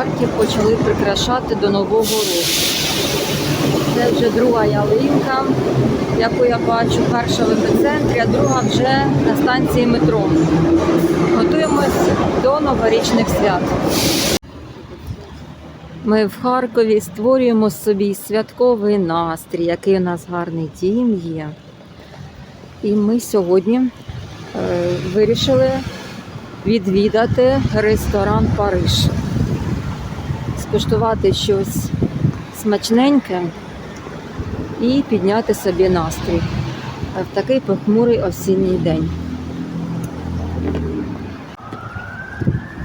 Харків почали прикрашати до Нового року. Це вже друга ялинка, яку я бачу, перша в епіцентрі, а друга вже на станції метро. Готуємось до новорічних свят. Ми в Харкові створюємо собі святковий настрій, який у нас гарний дім є. І ми сьогодні е, вирішили відвідати ресторан Париж, скуштувати щось смачненьке і підняти собі настрій в такий похмурий осінній день.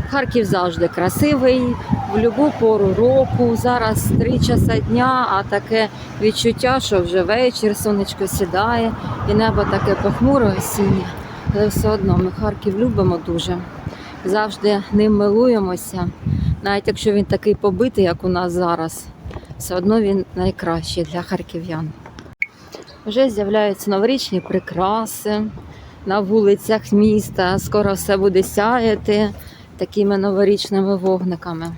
Харків завжди красивий, в будь-яку пору року. Зараз 3 часа дня, а таке відчуття, що вже вечір, сонечко сідає, і небо таке похмуре осіннє. Але все одно ми Харків любимо дуже. Завжди ним милуємося. Навіть якщо він такий побитий, як у нас зараз, все одно він найкращий для харків'ян. Вже з'являються новорічні прикраси на вулицях міста. Скоро все буде сяяти такими новорічними вогниками.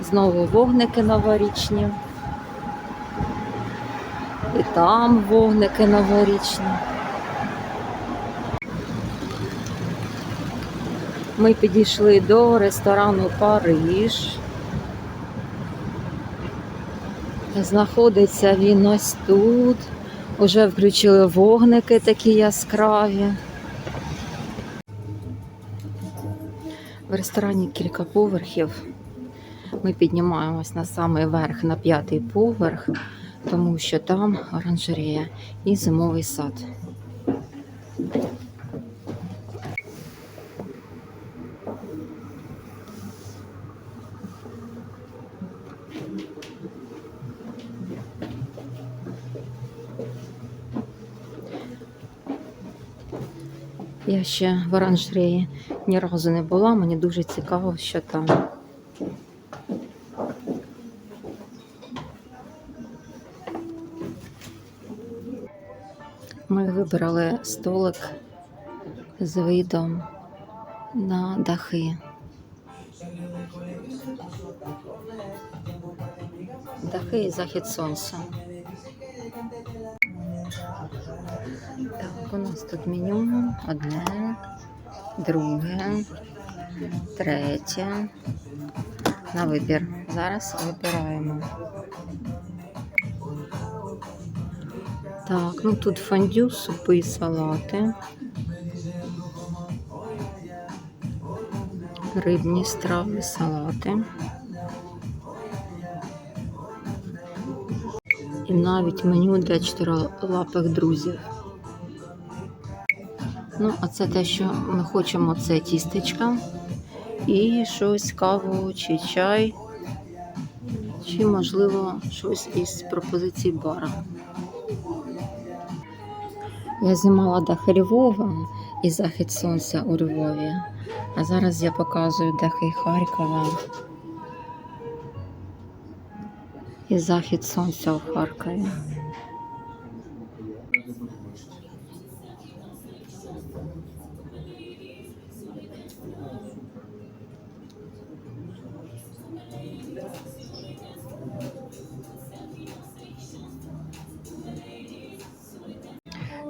Знову вогники новорічні. І там вогники новорічні. Ми підійшли до ресторану Париж. Знаходиться він ось тут. Уже включили вогники такі яскраві. В ресторані кілька поверхів. Ми піднімаємось на самий верх, на п'ятий поверх, тому що там оранжерея і зимовий сад. Я ще в оранжереї ні разу не була, мені дуже цікаво, що там. Ми вибрали столик з видом на дахи. Дахи і захід сонця. У нас тут меню одне, друге, третє. На вибір. Зараз вибираємо. Так, ну тут фондю, супи і салати. Рибні страви, салати. І навіть меню для чотирилапих друзів. Ну, а це те, що ми хочемо, це тістечка. І щось каву чи чай, чи, можливо, щось із пропозицій бара. Я знімала дахи Львова і захід сонця у Львові. А зараз я показую дахи Харкова і захід сонця у Харкові.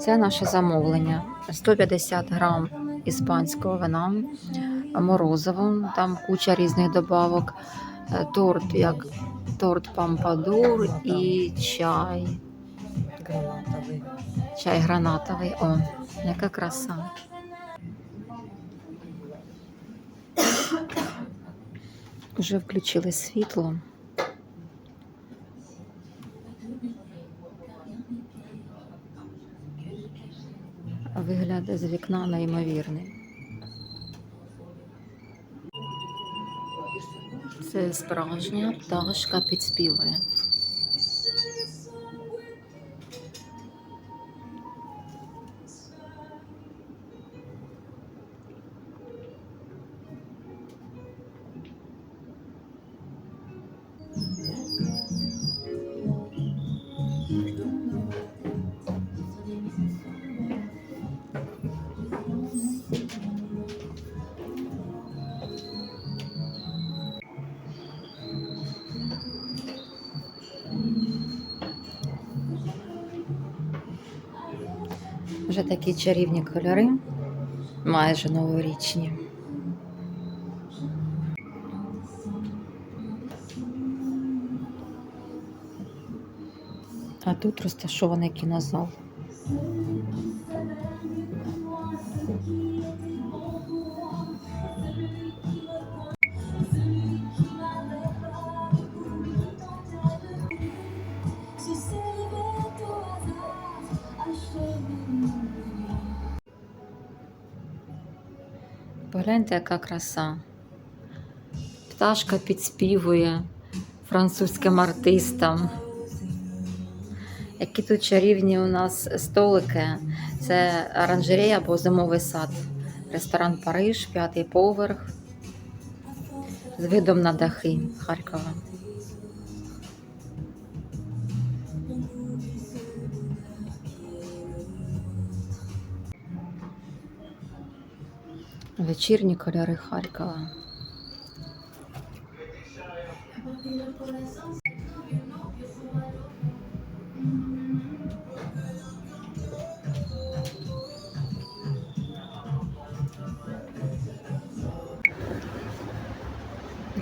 Це наше замовлення. 150 грам іспанського вина, морозиво, там куча різних добавок, е, торт, як торт пампадур і чай. Гранатовий. Чай гранатовий. О, яка краса. Вже включили світло. Вигляд з вікна неймовірний. Це справжня пташка підспівує. Вже такі чарівні кольори, майже новорічні. А тут розташований кінозал. Погляньте, яка краса. Пташка підспівує французьким артистам. Які тут чарівні у нас столики. Це оранжерея або зимовий сад. Ресторан Париж, п'ятий поверх. З видом на дахи Харкова. Вечірні кольори Харкова.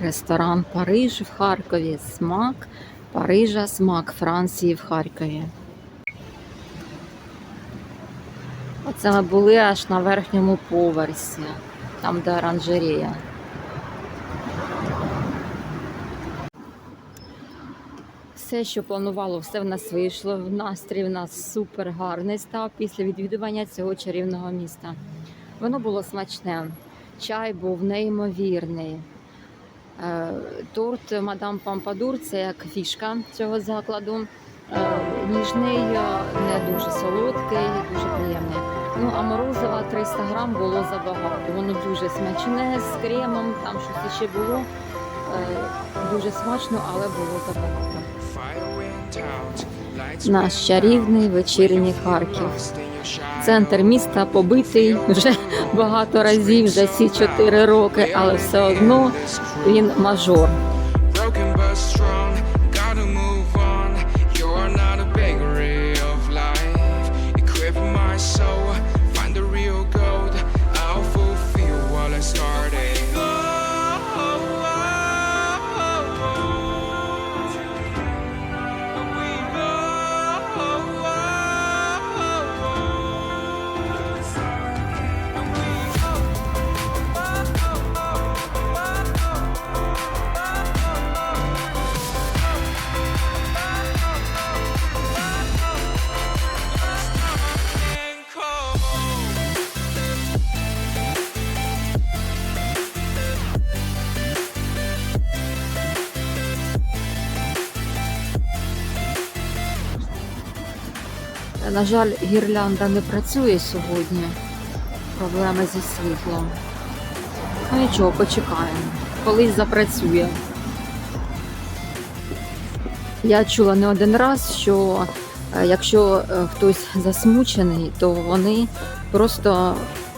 Ресторан Париж в Харкові. Смак Парижа, смак Франції в Харкові. Оце ми були аж на верхньому поверсі, там де оранжерея. Все, що планувало, все в нас вийшло. Настрій в нас супер гарний став після відвідування цього чарівного міста. Воно було смачне. Чай був неймовірний. Е, Торт Мадам Пампадур це як фішка цього закладу. Е, Ніжний, е, не дуже солодкий, дуже приємний. Ну а морозива 300 грам було забагато. Воно дуже смачне з кремом, там щось ще було. Е, Дуже смачно, але було забагато. Наш чарівний вечірній Харків. Центр міста побитий вже багато разів за ці 4 роки, але все одно він мажор. На жаль, гірлянда не працює сьогодні. Проблеми зі світлом. Ну нічого, почекаємо. Колись запрацює. Я чула не один раз, що е, якщо е, хтось засмучений, то вони просто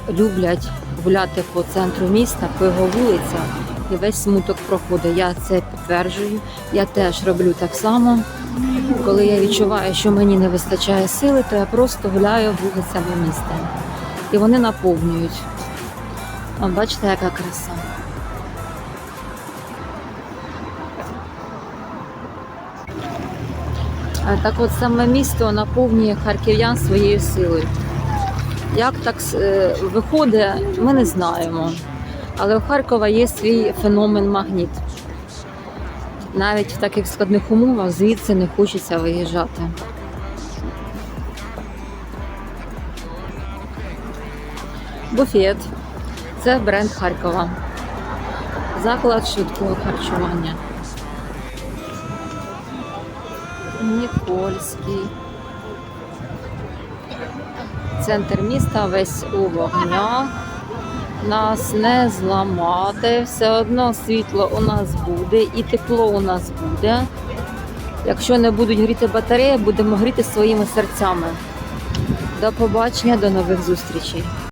люблять гуляти по центру міста, по його вулицях, і весь смуток проходить. Я це підтверджую. Я теж роблю так само. Коли я відчуваю, що мені не вистачає сили, то я просто гуляю вулицями міста. І вони наповнюють. Бачите, яка краса. Так от саме місто наповнює харків'ян своєю силою. Як так е, виходить, ми не знаємо. Але у Харкова є свій феномен магніт. Навіть в таких складних умовах звідси не хочеться виїжджати. Буфет. Це бренд Харкова. Заклад швидкого харчування. Нікольський. Центр міста весь у вогнях. Нас не зламати. Все одно світло у нас буде і тепло у нас буде. Якщо не будуть гріти батареї, будемо гріти своїми серцями. До побачення, до нових зустрічей.